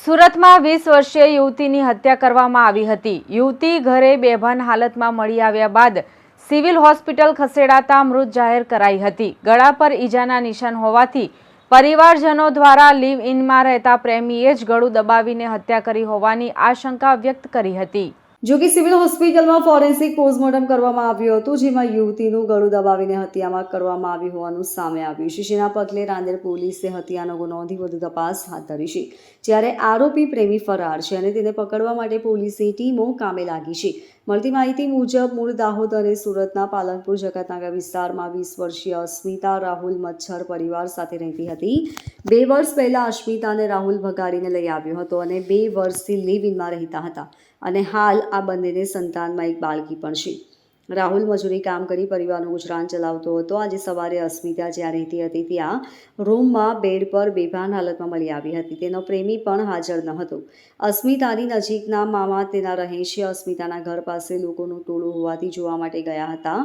સુરતમાં વીસ વર્ષીય યુવતીની હત્યા કરવામાં આવી હતી. યુવતી ઘરે બેભાન હાલતમાં મળી આવ્યા બાદ સિવિલ હોસ્પિટલ ખસેડાતા મૃત જાહેર કરાઈ હતી. ગળા પર ઈજાના નિશાન હોવાથી પરિવારજનો દ્વારા લીવ ઇનમાં રહેતા પ્રેમીએ જ ગળું દબાવીને હત્યા કરી હોવાની આશંકા વ્યક્ત કરી હતી. જો કે સિવિલ હોસ્પિટલમાં ફોરેન્સિક પોસ્ટમોર્ટમ કરવામાં આવ્યું હતું, જેમાં યુવતીનું ગળું દબાવીને હત્યામાં કરવામાં આવ્યું હોવાનું સામે આવ્યું છે. જેના પગલે રાંદેર પોલીસે હત્યાનો ગુનો નોંધી વધુ તપાસ હાથ ધરી છે. જ્યારે આરોપી પ્રેમી ફરાર છે અને તેને પકડવા માટે પોલીસની ટીમો કામે લાગી છે. મળતી માહિતી મુજબ, મૂળ દાહોદ અને સુરતના પાલનપુર જગતનગર વિસ્તારમાં વીસ વર્ષીય અસ્મિતા રાહુલ મચ્છર પરિવાર સાથે રહેતી હતી. બે વર્ષ પહેલાં અસ્મિતાને રાહુલ ભગાડીને લઈ આવ્યો હતો અને બે વર્ષથી લીવ ઇનમાં રહેતા હતા. અને હાલ આ બંનેને સંતાનમાં એક બાળકી પણ છે. રાહુલ મજૂરી કામ કરી પરિવારનું ગુજરાન ચલાવતો હતો. આજે સવારે અસ્મિતા જ્યાં રહેતી હતી, ત્યાં રૂમમાં બેડ પર બેભાન હાલતમાં મળી આવી હતી. તેનો પ્રેમી પણ હાજર ન હતો. અસ્મિતાની નજીકના મામા તેના રહે છે અસ્મિતાના ઘર પાસે લોકોનું ટોળું હોવાથી જોવા માટે ગયા હતા.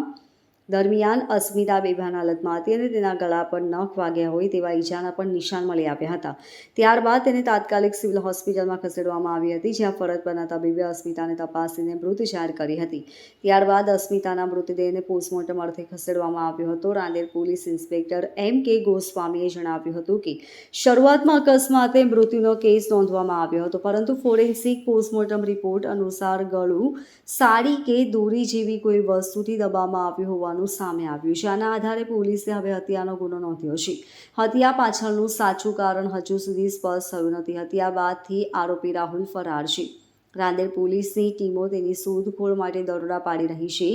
દરમિયાન અસ્મિતા બેભાન હાલતમાં હતી અને તેના ગળા પર નખ વાગ્યા હોય તેવા ઈજાના પણ નિશાન મળી આવ્યા હતા. ત્યારબાદ તેને તાત્કાલિક સિવિલ હોસ્પિટલમાં ખસેડવામાં આવી હતી, જ્યાં ફરજ પરના તબીબે અસ્મિતાને તપાસીને મૃત જાહેર કરી હતી. ત્યારબાદ અસ્મિતાના મૃતદેહને પોસ્ટમોર્ટમ અર્થે ખસેડવામાં આવ્યો હતો. રાંદેર પોલીસ ઇન્સ્પેક્ટર એમ કે ગોસ્વામીએ જણાવ્યું હતું કે, શરૂઆતમાં અકસ્માતે મૃત્યુનો કેસ નોંધવામાં આવ્યો હતો, પરંતુ ફોરેન્સિક પોસ્ટમોર્ટમ રિપોર્ટ અનુસાર ગળું સાડી કે દોરી જેવી કોઈ વસ્તુથી દબાવવામાં આવ્યું હોવાનું સામે આવ્યું છે. આના આધારે પોલીસે હવે હત્યાનો ગુનો નોંધ્યો છે. હત્યા પાછળનું સાચું કારણ હજુ સુધી સ્પષ્ટ થયું નથી. હત્યા બાદથી આરોપી રાહુલ ફરાર છે. રાંદેર પોલીસની ટીમો તેની શોધખોળ માટે દરોડા પાડી રહી છે.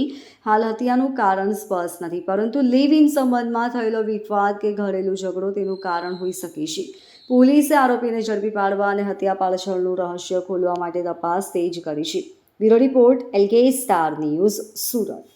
હાલ હત્યાનું કારણ સ્પષ્ટ નથી, પરંતુ લિવ ઇન સંબંધમાં થયેલો વિવાદ કે ઘરેલું ઝઘડો તેનું કારણ હોઈ શકે છે. પોલીસે આરોપીને ઝડપી પાડવા અને હત્યા પાછળનું રહસ્ય ખોલવા માટે તપાસ તેજ કરી છે. Bureau report, LK star news, Surat.